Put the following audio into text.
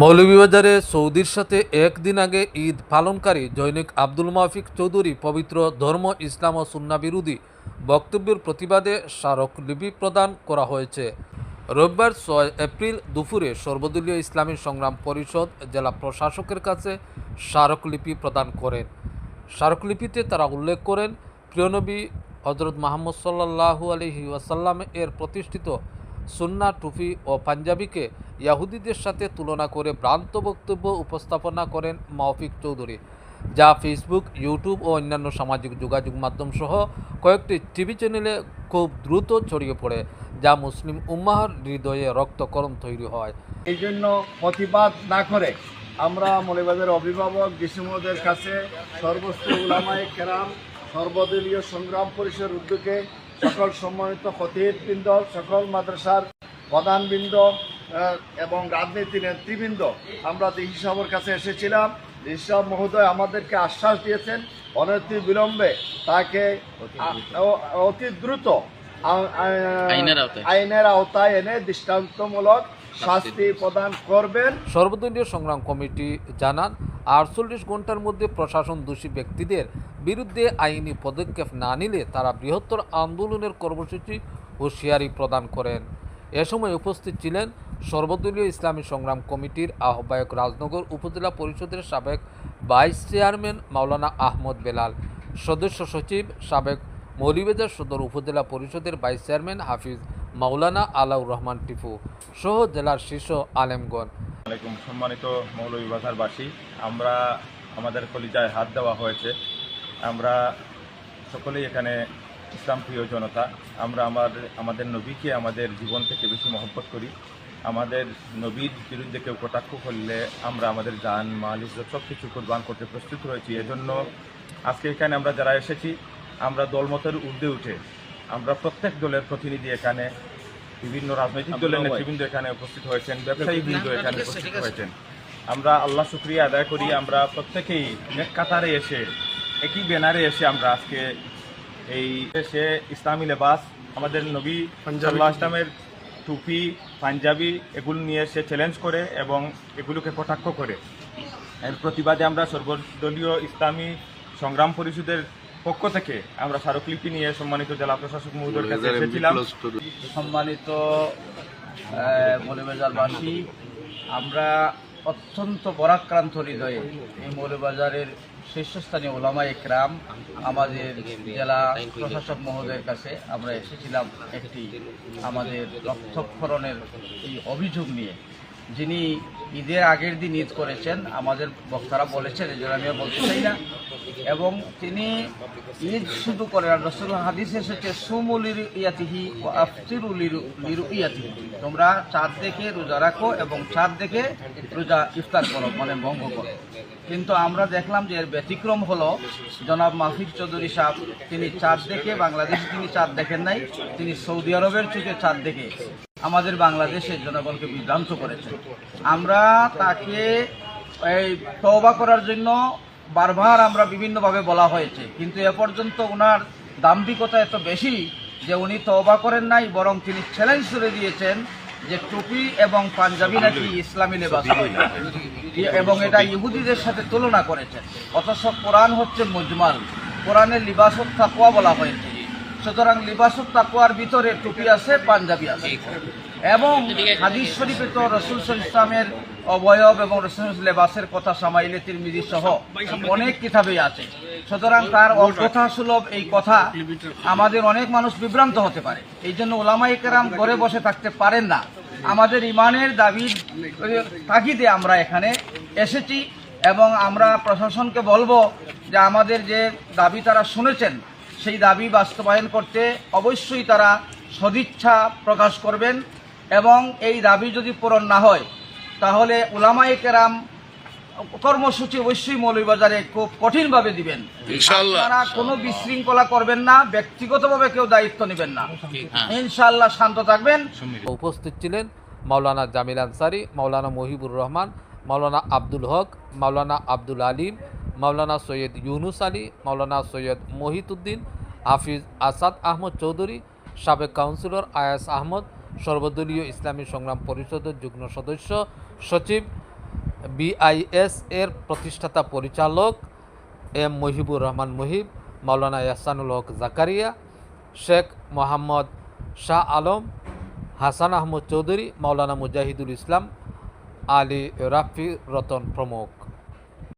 মৌলভীবাজারে সৌদির সাথে একদিন আগে ঈদ পালনকারী জৈনিক আব্দুল মাফিক চৌধুরী পবিত্র ধর্ম, ইসলাম ও সুন্না বিরোধী বক্তব্যের প্রতিবাদে স্মারকলিপি প্রদান করা হয়েছে। রোববার ছয় এপ্রিল দুপুরে সর্বদলীয় ইসলামী সংগ্রাম পরিষদ জেলা প্রশাসকের কাছে স্মারকলিপি প্রদান করেন। স্মারকলিপিতে তারা উল্লেখ করেন প্রিয়নবী হজরত মাহমদ সাল্লাহু আলহি ওয়াসাল্লাম এর প্রতিষ্ঠিত সুন্না, টুফি ও পাঞ্জাবিকে ইয়াহুদিদের সাথে তুলনা করে ভ্রান্ত বক্তব্য উপস্থাপনা করেন মাওফিক চৌধুরী, যা ফেসবুক, ইউটিউব ও অন্যান্য সামাজিক যোগাযোগ মাধ্যম সহ কয়েকটি টিভি চ্যানেলে খুব দ্রুত ছড়িয়ে পড়ে, যা মুসলিম উম্মাহর হৃদয়ে রক্তকরণ তৈরি হয়। এই জন্য প্রতিবাদ না করে আমরা মৌলিবাদের অভিভাবক ডিসিমদের কাছে সর্বস্ত উলামায়ে কেরাম, সর্বদলীয় সংগ্রাম পরিষদের উদ্যোগে সকল সম্মানিত খতিববৃন্দ সকল মাদ্রাসার প্রধানবৃন্দ এবং রাজনীতি নেতৃবৃন্দ আমরা দিহি সাহেবের কাছে এসেছিলাম সাহেব মহোদয় আমাদেরকে আশ্বাস দিয়েছেন অনতি বিলম্বে তাকে অতি দ্রুত। আইনের আওতায়। এনে দৃষ্টান্তমূলক শাস্তি প্রদান করবেন। সর্বদলীয় সংগ্রাম কমিটি জানান আটচল্লিশ ঘণ্টার মধ্যে প্রশাসন দোষী ব্যক্তিদের বিরুদ্ধে আইনি পদক্ষেপ না নিলে তারা বৃহত্তর আন্দোলনের কর্মসূচি হুঁশিয়ারি প্রদান করেন। এ সময় উপস্থিত ছিলেন সর্বদলীয় ইসলামী সংগ্রাম কমিটির আহ্বায়ক রাজনগর উপজেলা পরিষদের সাবেক ভাইস চেয়ারম্যান মাওলানা আহমদ বেলাল, সদস্য সচিব সাবেক মৌলিবাজার সদর উপজেলা পরিষদের ভাইস চেয়ারম্যান হাফিজ মাওলানা আলাউর রহমান টিপু সহ জেলার শীর্ষ আলেমগণ। আলাইকুম, সম্মানিত মৌলভীবাজারবাসী, আমরা আমাদের কলিজায় হাত দেওয়া হয়েছে। আমরা সকলেই এখানে ইসলাম প্রিয় জনতা, আমরা আমার আমাদের নবীকে আমাদের জীবন থেকে বেশি মহব্বত করি। আমাদের নবীর বিরুদ্ধে কেউ কটাক্ষ করলে আমরা আমাদের জান মাল ইজ্জত সব কিছু কোরবান করতে প্রস্তুত রয়েছি। এজন্য আজকে এখানে আমরা যারা এসেছি আমরা দলমতের ঊর্ধ্বে উঠে আমরা প্রত্যেক দলের প্রতিনিধি এখানে বিভিন্ন রাজনৈতিক দলের নেতৃবৃন্দ এখানে উপস্থিত হয়েছেন ব্যবসায়ী বৃন্দ এখানে উপস্থিত হয়েছেন। আমরা আল্লাহ শুক্রিয়া আদায় করি আমরা প্রত্যেকেই এক কাতারে এসে একই ব্যানারে এসে আমরা আজকে এই সে ইসলামী লেবাস আমাদের নবী সাল্লাহ ইসলামের টুপি পাঞ্জাবি এগুলো নিয়ে সে চ্যালেঞ্জ করে এবং এগুলোকে কটাক্ষ করে। এর প্রতিবাদে আমরা সর্বদলীয় ইসলামী সংগ্রাম পরিষদের পক্ষ থেকে আমরা স্মারকলিপি নিয়ে সম্মানিত জেলা প্রশাসক মহোদয়ের কাছে এসেছিলাম। সম্মানিত মৌলবাজারবাসী আমরা অত্যন্ত পরাক্রান্ত হৃদয়ে এই মৌলবাজারের শীর্ষস্থানীয় ওলামা একরাম আমাদের জেলা প্রশাসক মহোদয়ের কাছে আমরা এসেছিলাম একটি আমাদের রক্তক্ষরণের এই অভিযোগ নিয়ে। যিনি ঈদের আগের দিন ঈদ করেছেন, আমাদের বক্তারা বলেছেন, এই জন্য আমিও বলতে চাই না। এবং তিনি ঈদ শুধু করেন আর রসুল হাদিস এসেছে, সুমুলির ইয়াতিহি ও আফতিরুলির ইয়াতিহি। তোমরা চাঁদ দেখে রোজা রাখো এবং চাঁদ দেখে রোজা ইফতার করো মানে ভঙ্গ করো। কিন্তু আমরা দেখলাম যে এর ব্যতিক্রম হলো, জনাব মাহফিজ চৌধুরী সাহেব, তিনি চাঁদ দেখে বাংলাদেশে তিনি চাঁদ দেখেন নাই, তিনি সৌদি আরবের চোখে চাঁদ দেখে। আমাদের বাংলাদেশের জনগণকে বিভ্রান্ত করেছেন আমরা তাকে এই তওবা করার জন্য বারবার আমরা বিভিন্নভাবে বলা হয়েছে। কিন্তু এ পর্যন্ত ওনার দাম্ভিকতা এত বেশি যে উনি তওবা করেন নাই বরং তিনি চ্যালেঞ্জ করে দিয়েছেন যে টুপি এবং পাঞ্জাবি নাকি ইসলামী লেবাস। এবং এটা ইহুদিদের সাথে তুলনা করেছেন। অথচ কোরআন হচ্ছে মুজমাল। কোরআনের লিবাসত তাকুয়া বলা হয়েছে। সুতরাং লিবাসত তাকুয়ার ভিতরে টুপি আছে পাঞ্জাবি আছে। এবং হাদিস শরীফে তো রসুল ইসলামের অবয়ব এবং রসুল লেবাসের কথা সামাইলে তিরমিজি সহ অনেক কিতাবেই আছে। সুতরাং তার অকথা সুলভ এই কথা আমাদের অনেক মানুষ বিভ্রান্ত হতে পারে। এই জন্য ওলামাই কেরাম ঘরে বসে থাকতে পারেন না। আমাদের ইমানের দাবির তাগিদে আমরা এখানে এসেছি এবং আমরা প্রশাসনকে বলব যে আমাদের যে দাবি তারা শুনেছেন সেই দাবি বাস্তবায়ন করতে অবশ্যই তারা সদিচ্ছা প্রকাশ করবেন এবং এই দাবি যদি পূরণ না হয় তাহলে উলামায়ে কেরাম কর্মসূচি অবশ্যই মৌলভীবাজারে খুব কঠিনভাবে দিবেন। তারা কোনো বিশৃঙ্খলা করবেন না ব্যক্তিগতভাবে কেউ দায়িত্ব নেবেন না। ইনশাল্লাহ শান্ত থাকবেন। উপস্থিত ছিলেন মাওলানা জামিল আনসারি মাওলানা মহিবুর রহমান মাওলানা আব্দুল হক মাওলানা আব্দুল আলিম মাওলানা সৈয়দ ইউনুস আলী, মাওলানা সৈয়দ মহিতুদ্দিন, হাফিজ আসাদ আহমদ চৌধুরী, সাবেক কাউন্সিলর আয়াস আহমদ, সর্বদলীয় ইসলামী সংগ্রাম পরিষদের যুগ্ম সদস্য, সচিব, বিআইএস এর প্রতিষ্ঠাতা পরিচালক, এম মহিবুর রহমান মহিব, মাওলানা ইয়াসানুল হক জাকারিয়া, শেখ মোহাম্মদ শাহ আলম, হাসান আহমদ চৌধুরী, মাওলানা মুজাহিদুল ইসলাম, আলী রাফি রতন প্রমুখ।